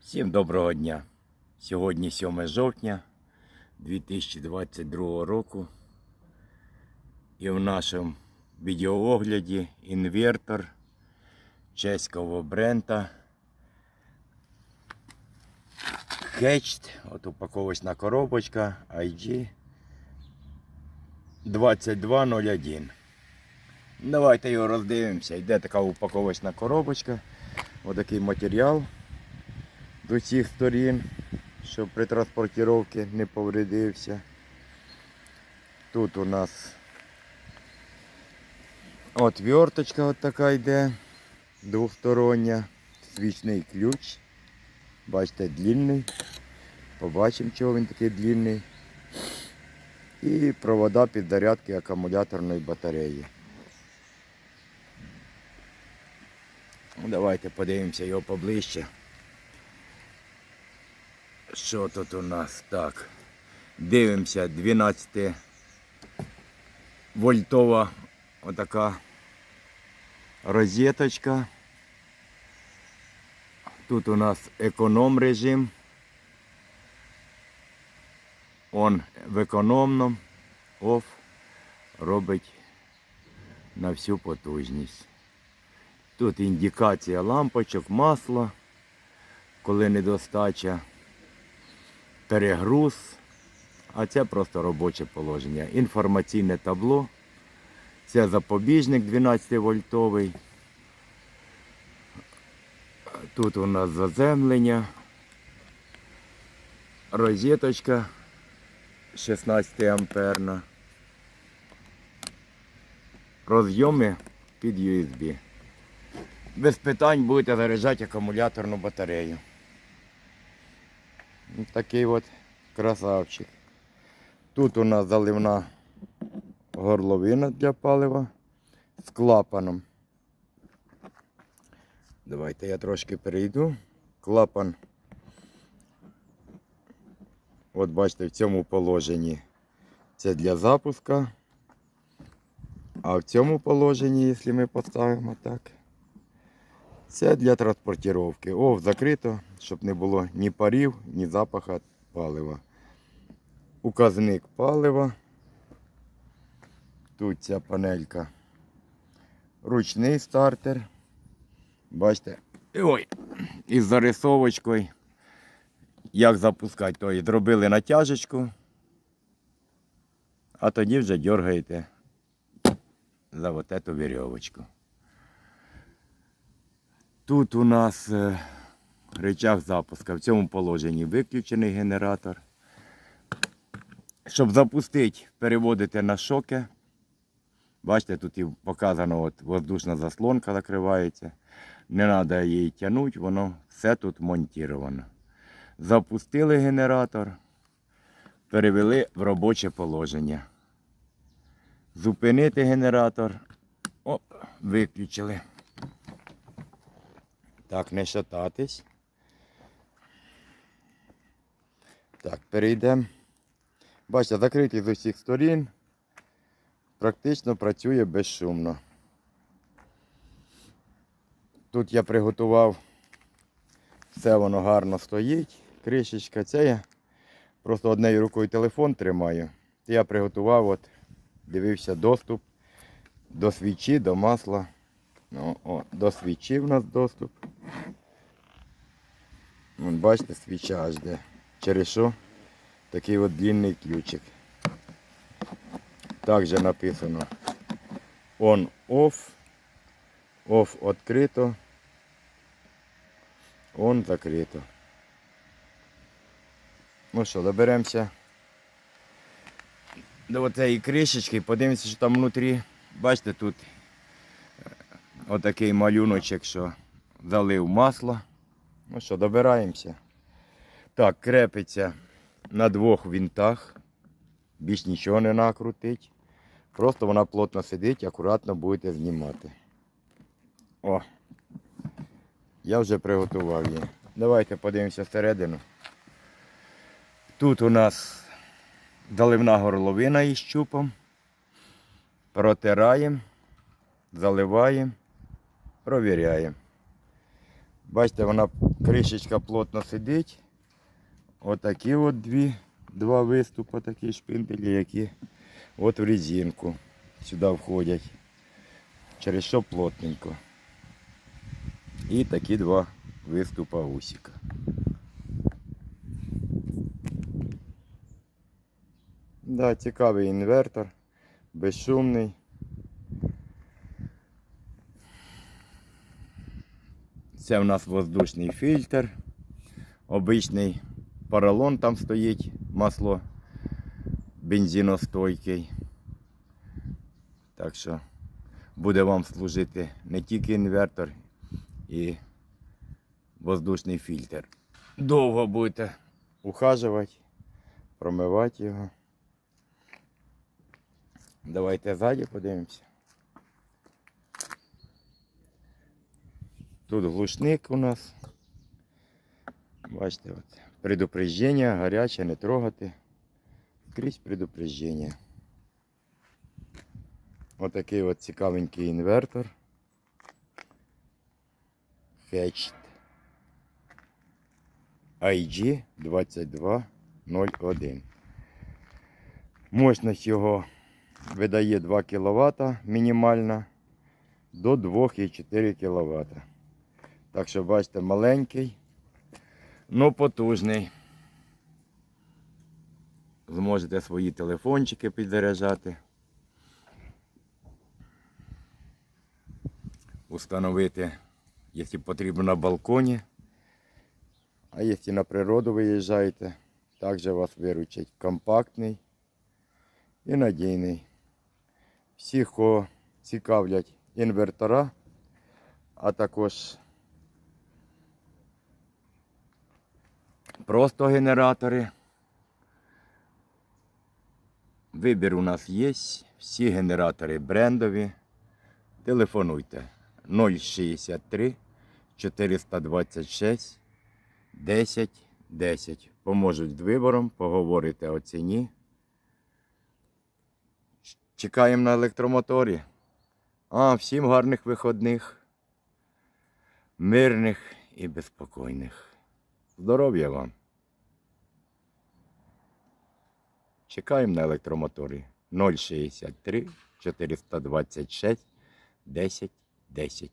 Всім доброго дня. Сьогодні 7 жовтня 2022 року. І в нашому відеоогляді інвертор чеського бренда Hatched, от упаковочна коробочка IG 2201. Давайте його роздивимося. Йде така упаковочна коробочка. Отакий матеріал з усіх сторін, щоб при транспортировці не повредився. Тут у нас отверточка от така йде, двостороння, свічний ключ. Бачите, длинний. Побачимо, чого він такий длинний. І провода під зарядки акумуляторної батареї. Ну, Давайте подивимося його поближче. Що тут у нас? Так. Дивимося, 12 вольтова отака розеточка. Тут у нас економ режим. Он в економному, оф робить на всю потужність. Тут індикація лампочок, масла, коли недостача перегруз, а це просто робоче положення. Інформаційне табло. Це запобіжник 12 вольтовий. Тут у нас заземлення, розеточка 16 амперна. Розйоми під USB. Без питань будете заряджати акумуляторну батарею. Такий от красавчик. Тут у нас заливна горловина для палива з клапаном. Давайте я трошки перейду. Клапан. От бачите, в цьому положенні це для запуска. А в цьому положенні, якщо ми поставимо так, це для транспортировки. О, закрито, щоб не було ні парів, ні запаха палива. Указник палива. Тут ця панелька. Ручний стартер. Бачите? Ой, із зарисовочкою. Як запускати, то і зробили натяжечку, а тоді вже дергаєте за вот эту веревочку. Тут у нас е, рычаг запуска. В цьому положенні виключений генератор. Щоб запустити, переводите на шоки. Бачите, тут і показано, от воздушна заслонка закривається. Не треба її тягнути, воно все тут монтировано. Запустили генератор, перевели в робоче положення. Зупинити генератор. Оп, виключили. Так, не шататись. Так, перейдемо. Бачите, закритий з усіх сторін. Практично працює безшумно. Тут я приготував, все воно гарно стоїть. Кришечка. Це я просто однією рукою телефон тримаю. Я приготував, от, дивився доступ до свічі, до масла. Ну, о, до свічі в нас доступ. Вон, бачите, свіча аж де. Через що такий от длинний ключик. Також написано on off, off відкрито, on закрито. Ну що, доберемося до цієї кришечки, подивимося, що там внутрі. Бачите, тут отакий малюночок, що залив масло. Ну що, добираємося. Так, крепиться на двох винтах. Більш нічого не накрутить. Просто вона плотно сидить, акуратно будете знімати. О! Я вже приготував її. Давайте подивимося всередину. Тут у нас заливна горловина із щупом. Протираємо, заливаємо, провіряємо. Бачите, вона Кришечка плотно сидить. Отакі от дві, два виступи, такі шпинделі, які от в резинку сюди входять. Через що плотненько. І такі два виступа усіка. Да, цікавий інвертор, безшумний. Це в нас воздушний фільтр. Обичний поролон там стоїть, масло бензиностойкий. Так що буде вам служити не тільки інвертор і воздушний фільтр. Довго будете ухажувати, промивати його. Давайте ззаді подивимося. Тут глушник у нас. Бачите, от. Предупреждення, гаряче, не трогати. Крізь предупреждення. Отакий от цікавенький інвертор. Hatched IG 2201. Мощність його видає 2 кВт мінімальна до 2,4 кВт. Так що бачите, маленький, але потужний. Зможете свої телефончики підзаряджати. Установити, якщо потрібно на балконі. А якщо на природу виїжджаєте, також вас виручить компактний і надійний. Всіх, кого цікавлять інвертора, а також просто генератори. Вибір у нас є. Всі генератори брендові. Телефонуйте 063 426 10 10. Поможуть з вибором, поговорите о ціні. Чекаємо на електромоторі. А, всім гарних виходних, мирних і безпокійних. Здоров'я вам. Чекаємо на електромоторі 063 426 10 10.